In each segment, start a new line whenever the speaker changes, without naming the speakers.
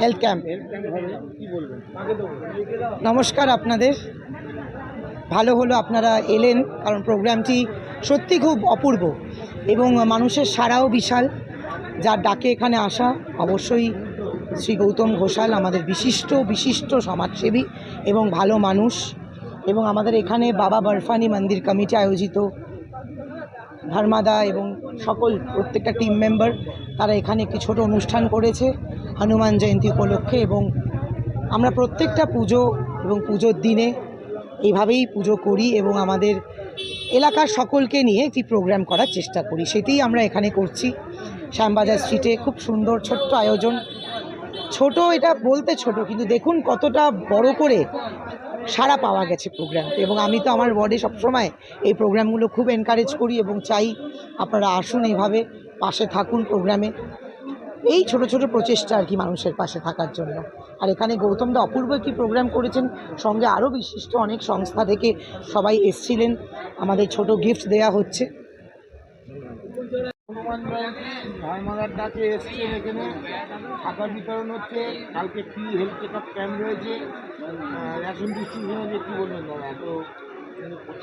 Health camp নমস্কার আপনাদের। ভালো হলো আপনারা এলেন, কারণ প্রোগ্রামটি সত্যি খুব অপূর্ব এবং মানুষের সারাও বিশাল। যার ডাকে এখানে আসা অবশ্যই শ্রী গৌতম ঘোষাল, আমাদের বিশিষ্ট বিশিষ্ট সমাজসেবী এবং ভালো মানুষ। এবং আমাদের এখানে বাবা বরফানি মন্দির কমিটি আয়োজিত। ধর্মাদা এবং সকল প্রত্যেকটা টিম মেম্বার তারা এখানে একটি ছোট অনুষ্ঠান করেছে হনুমান জয়ন্তী উপলক্ষে এবং আমরা প্রত্যেকটা পুজো এবং পুজোর দিনে এইভাবেই পুজো করি এবং আমাদের এলাকার সকলকে নিয়ে একটি প্রোগ্রাম করার চেষ্টা করি। সেটাই আমরা এখানে করছি। শ্যামবাজার স্ট্রিটে খুব সুন্দর ছোট্ট আয়োজন। ছোট এটা বলতে ছোট, কিন্তু দেখুন কতটা বড় করে সাড়া পাওয়া গেছে প্রোগ্রাম এবং আমি তো আমার ওয়ার্ডে সবসময় এই প্রোগ্রামগুলো খুব এনকারেজ করি এবং চাই আপনারা আসুন এইভাবে পাশে থাকুন প্রোগ্রামে এই ছোট ছোট প্রচেষ্টা আর কি মানুষের পাশে থাকার জন্য। আর এখানে গৌতমদা অপূর্ব একটি প্রোগ্রাম করেছেন, সঙ্গে আরও বিশিষ্ট অনেক সংস্থা থেকে সবাই এসছিলেন। আমাদের ছোট গিফট দেয়া হচ্ছে।
জয়ন্তী ধর্মদার ডাকে এসছেন এখানে। খাতা বিতরণ হচ্ছে। কালকে free health check up camp রয়েছে রেশন ডিস্ট্রিবিউশন কী বলবেন দাদা তো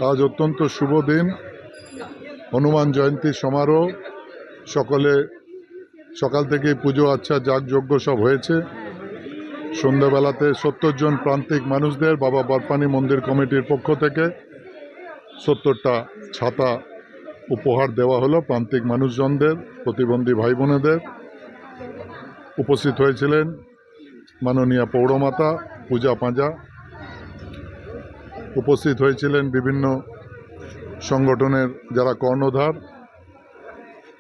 আজ অত্যন্ত শুভ দিন। হনুমান জয়ন্তী সমারোহ। সকলে সকাল থেকেই পুজো আচ্ছা যাগযজ্ঞ সব হয়েছে। সন্ধ্যাবেলাতে সত্তর জন প্রান্তিক মানুষদের বাবা বরপানি মন্দির কমিটির পক্ষ থেকে সত্তরটা ছাতা উপহার দেওয়া হলো প্রান্তিক মানুষজনদের, প্রতিবন্ধী ভাই বোনেদের উপস্থিত হয়েছিলেন মাননীয় পৌরমাতা পূজা পাঁজা। উপস্থিত হয়েছিলেন বিভিন্ন সংগঠনের যারা কর্ণধার,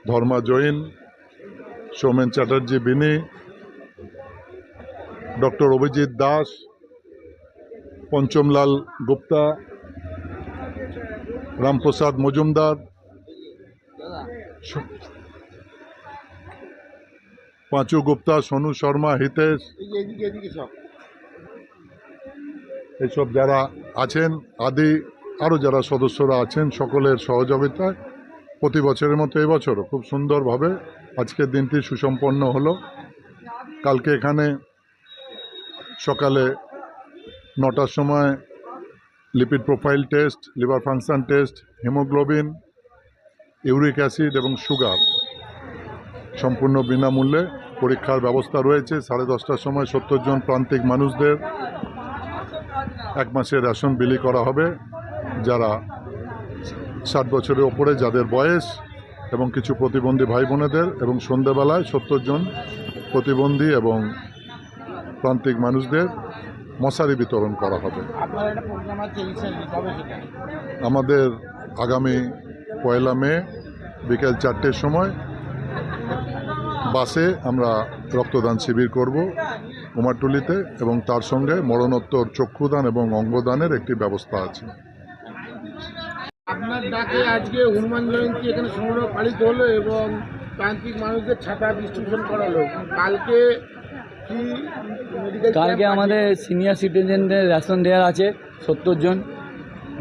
ধর্মা জৈন, সৌমেন চ্যাটার্জি বিনি, ডক্টর অভিজিৎ দাস, পঞ্চমলাল গুপ্তা, রামপ্রসাদ মজুমদার পাঁচু গুপ্তা সোনু শর্মা হিতেশ এইসব যারা আছেন আদি আরও যারা সদস্যরা আছেন সকলের সহযোগিতায় প্রতি বছরের মতো এবছরও খুব সুন্দরভাবে আজকের দিনটি সুসম্পন্ন হলো। কালকে এখানে সকালে নটার সময় lipid profile test liver function test haemoglobin uric acid এবং সুগার সম্পূর্ণ বিনামূল্যে পরীক্ষার ব্যবস্থা রয়েছে। সাড়ে দশটার সময় সত্তর জন প্রান্তিক মানুষদের এক মাসের রেশন বিলি করা হবে। যারা ষাট বছরের ওপরে যাদের বয়স এবং কিছু প্রতিবন্ধী ভাই বোনেদের এবং সন্ধ্যেবেলায় সত্তর জন প্রতিবন্ধী এবং প্রান্তিক মানুষদের মশারি বিতরণ করা হবে। আমাদের আগামী পয়লা মে বিকেল চারটের সময় বাসে আমরা রক্তদান শিবির করব কুমারটুলিতে এবং তার সঙ্গে মরণোত্তর চক্ষুদান এবং অঙ্গদানের একটি ব্যবস্থা আছে।
আপনার ডাকে আজকে হনুমান জয়ন্তী এখানে সমারোহ পালিত হলো এবং প্রান্তিক মানুষদের ছাতা ডিস্ট্রিবিউশন করা হলো কালকে
কালকে আমাদের সিনিয়র সিটিজেনদের রেশন দেওয়ার আছে সত্তর জন।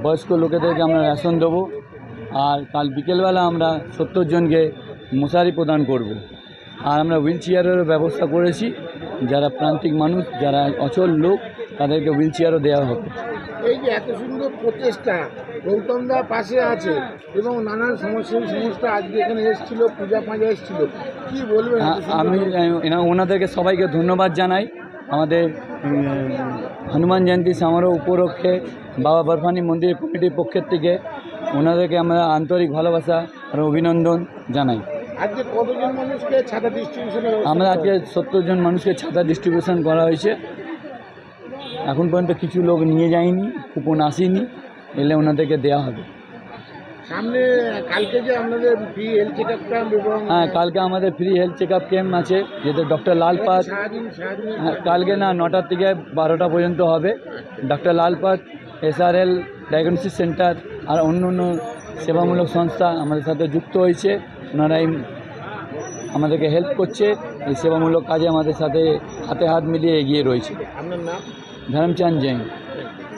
বয়স্ক লোকেদেরকে আমরা রেশন দেবো। আর কাল বিকেলবেলা আমরা সত্তর জনকে মশারি প্রদান করব। আর আমরা হুইল চেয়ারেরও ব্যবস্থা করেছি। যারা প্রান্তিক মানুষ যারা অচল লোক তাদেরকে হুইল চেয়ারও দেওয়া হবে।
এই যে এত সুন্দর প্রচেষ্টা গৌতম দা পাশে আছে এবং নানান সমস্যা সংস্থা আজকে এখানে এসেছিল পূজা পাঁজা এসেছিল। কি বলবেন সুন্দর
আমি এনা- ওনাদেরকে সবাইকে ধন্যবাদ জানাই। আমাদের হনুমান জয়ন্তী সমারোহ উপলক্ষে বাবা বরফানি মন্দির কমিটির পক্ষের থেকে ওনাদেরকে আমরা আন্তরিক ভালোবাসা আর অভিনন্দন জানাই। আমরা আজকে সত্তর জন মানুষকে ছাতা ডিস্ট্রিবিউশন করা হয়েছে। এখন পর্যন্ত কিছু লোক নিয়ে যায়নি কুপন আসেনি এলে ওনাদেরকে দেওয়া হবে।
সামনে কালকে যে আপনাদের free health check up camp এবং
হ্যাঁ কালকে আমাদের free health check up camp আছে যেটা ডক্টর
সারাদিন
হ্যাঁ কালকে না নটার থেকে বারোটা পর্যন্ত হবে। Doctor Lal Lalpath SRL diagnosis centre আর অন্য অন্য সেবামূলক সংস্থা আমাদের সাথে যুক্ত হয়েছে। ওনারাই আমাদেরকে হেল্প করছে। এই সেবামূলক কাজে আমাদের সাথে হাতে হাত মিলিয়ে এগিয়ে রয়েছে। ধর্মচাঁদ জৈন।